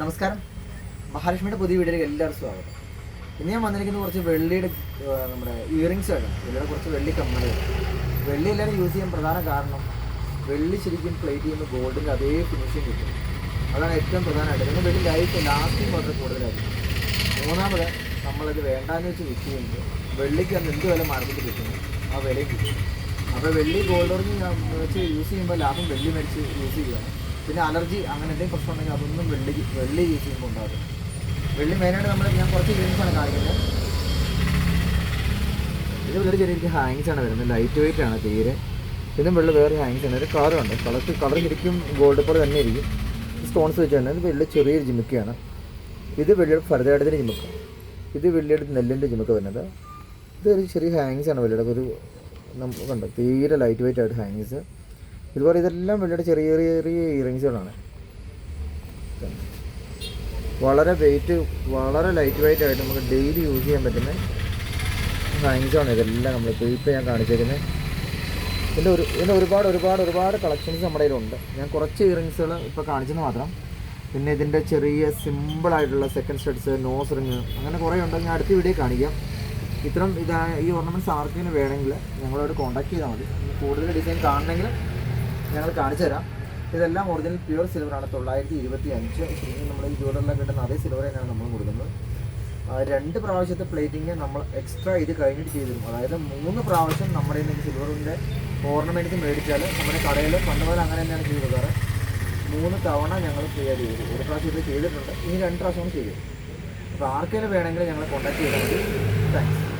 നമസ്കാരം. മഹാലക്ഷ്മിയുടെ പുതിയ വീഡിയോയിലേക്ക് എല്ലാവർക്കും സ്വാഗതം. ഇന്ന് ഞാൻ വന്നിരിക്കുന്നത് കുറച്ച് വെള്ളിയുടെ നമ്മുടെ ഇയറിങ്സ് ആണ്. വെള്ളിയുടെ കുറച്ച് വെള്ളി കമ്മലുകൾ വെള്ളി എല്ലാവരും യൂസ് ചെയ്യാൻ പ്രധാന കാരണം വെള്ളി ശരിക്കും പ്ലേറ്റ് ചെയ്യുന്ന ഗോൾഡിന്റെ അതേ ഫിനിഷിങ് കിട്ടും. അതാണ് ഏറ്റവും പ്രധാനമായിട്ട്. പിന്നെ വെള്ളി ലൈഫ് ലാസ്റ്റിംഗ് വളരെ കൂടുതലായിരിക്കും. മൂന്നാമത് നമ്മളത് വേണ്ടാന്ന് വെച്ച് വിൽക്കുകയും വെള്ളിക്ക് അന്ന് എന്ത് വില മാർക്കറ്റ് കിട്ടുന്നു? ആ വിലയും കിട്ടും. അപ്പോൾ വെള്ളി ഗോൾഡ് ഓർജി വെച്ച് യൂസ് ചെയ്യുമ്പോൾ ലാഭം വെള്ളി മേടിച്ച് യൂസ് ചെയ്യുകയാണ് പിന്നെ അലർജി അങ്ങനെ എന്തെങ്കിലും പ്രശ്നം ഉണ്ടെങ്കിൽ അതൊന്നും വെള്ളി വെള്ളി യൂസ് ചെയ്യുമ്പോൾ ഉണ്ടാകും വെള്ളി മെയിനായിട്ട് നമ്മൾ ഞാൻ കുറച്ച് ഗ്രീൻസാണ് കാണിക്കുന്നത്. ഇത് ഒരു ചെറിയ ഹാങ്സ് ആണ് വരുന്നത്. ലൈറ്റ് വെയിറ്റ് ആണ് തീരെ. ഇതും വെള്ളി വേറെ ഹാങ്സ് ആണ്. ഒരു കളറുണ്ട് കളർ കളർ ശരിക്കും ഗോൾഡ് പോലെ തന്നെ ഇരിക്കും. സ്റ്റോൺസ് വെച്ച് ഇത് വെള്ളി ചെറിയൊരു ജിമിക്കയാണ് ഇത് വെള്ളിയുടെ ഭരതനാട്യത്തിന്റെ ജിമുക്ക ഇത് വെള്ളിയുടെ നെല്ലിന്റെ ജിമുക്ക വരുന്നത്. ഇതൊരു ചെറിയ ഹാങ്സ് ആണ് വെള്ളിയുടെ. ഒരു നമുക്ക് കണ്ടോ? തീരെ ലൈറ്റ് വെയിറ്റ് ആയിട്ട് ഹാങ്ങിങ്സ് ഇതുപോലെ ഇതെല്ലാം വെള്ളിയുടെ ചെറിയ ചെറിയ ചെറിയ ഇയറിങ്സുകളാണ് വളരെ വെയിറ്റ് വളരെ ലൈറ്റ് വെയിറ്റ് ആയിട്ട് നമുക്ക് ഡെയിലി യൂസ് ചെയ്യാൻ പറ്റുന്ന ഹാങ്സാണ് ഇതെല്ലാം നമ്മൾ ഇപ്പോൾ ഞാൻ കാണിച്ചേക്കുന്നത് ഇതിന്റെ ഒരു ഇതിന്റെ ഒരുപാട് ഒരുപാട് ഒരുപാട് കളക്ഷൻസ് നമ്മുടെ കയ്യിലുണ്ട്. ഞാൻ കുറച്ച് ഇയറിങ്സുകൾ ഇപ്പോൾ കാണിച്ചെന്ന് മാത്രം. പിന്നെ ഇതിന്റെ ചെറിയ സിമ്പിളായിട്ടുള്ള സെക്കൻഡ് സ്റ്റഡ്സ് നോസ് റിങ് അങ്ങനെ കുറേ ഉണ്ടെങ്കിൽ ഞാൻ അടുത്ത വീഡിയോ കാണിക്കാം. ഇത്തരം ഇതാ ഈ ഓർണമെന്റ്സ് ആർക്കെങ്കിലും വേണമെങ്കിൽ ഞങ്ങളോട് കോൺടാക്ട് ചെയ്താൽ മതി. കൂടുതൽ ഡിസൈൻ കാണണമെങ്കിൽ ഞങ്ങൾ കാണിച്ചു തരാം. ഇതെല്ലാം ഒറിജിനൽ പ്യുവർ സിൽവറാണ് തൊള്ളായിരത്തി ഇരുപത്തി അഞ്ച് നമ്മൾ ഈ ജ്വല്ലറിലൊക്കെ കിട്ടുന്ന അതേ സിൽവർ തന്നെയാണ് നമ്മൾ കൊടുക്കുന്നത്. രണ്ട് പ്രാവശ്യത്തെ പ്ലേറ്റിങ് നമ്മൾ എക്സ്ട്രാ ഇത് കഴിഞ്ഞിട്ട് ചെയ്തു തരും അതായത് മൂന്ന് പ്രാവശ്യം നമ്മുടെ ഈ സിൽവറിന്റെ ഓർണമെന്റ്സ് മേടിച്ചാൽ നമ്മുടെ കടയിൽ പണ്ട് മുതൽ അങ്ങനെ തന്നെയാണ് ചെയ്തു കൊടുക്കാറ് മൂന്ന് തവണ ഞങ്ങൾ ആയിട്ട് ചെയ്തു. ഒരു പ്രാവശ്യം ഇത് ചെയ്തിട്ടുണ്ട്. ഇനി രണ്ട് പ്രാവശ്യം ചെയ്യും. ആർക്കെങ്കിലും വേണമെങ്കിൽ ഞങ്ങളെ കോൺടാക്ട് ചെയ്താൽ മതി. താങ്ക്സ്